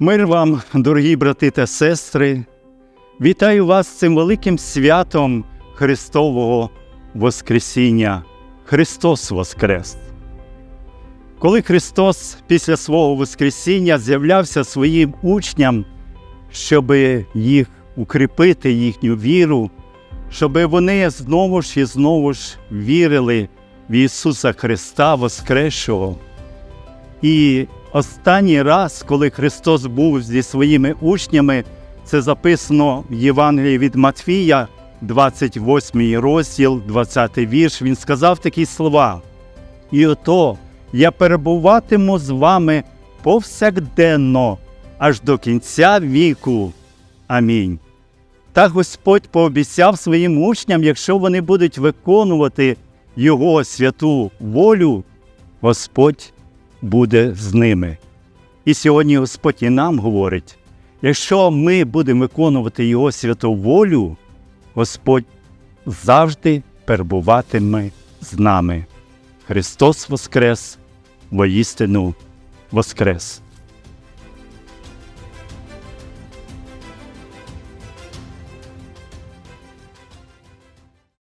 Мир вам, дорогі брати та сестри, вітаю вас цим великим святом Христового Воскресіння. Христос Воскрес! Коли Христос після свого Воскресіння з'являвся своїм учням, щоб їх укріпити, їхню віру, щоб вони знову ж і знову ж вірили в Ісуса Христа Воскресшого. І останній раз, коли Христос був зі своїми учнями, це записано в Євангелії від Матфія, 28 розділ, 20 вірш, він сказав такі слова. І ото я перебуватиму з вами повсякденно, аж до кінця віку. Амінь. Так Господь пообіцяв своїм учням, якщо вони будуть виконувати Його святу волю, Господь буде з ними. І сьогодні Господь і нам говорить: якщо ми будемо виконувати Його святу волю, Господь завжди перебуватиме з нами. Христос Воскрес, воістину Воскрес!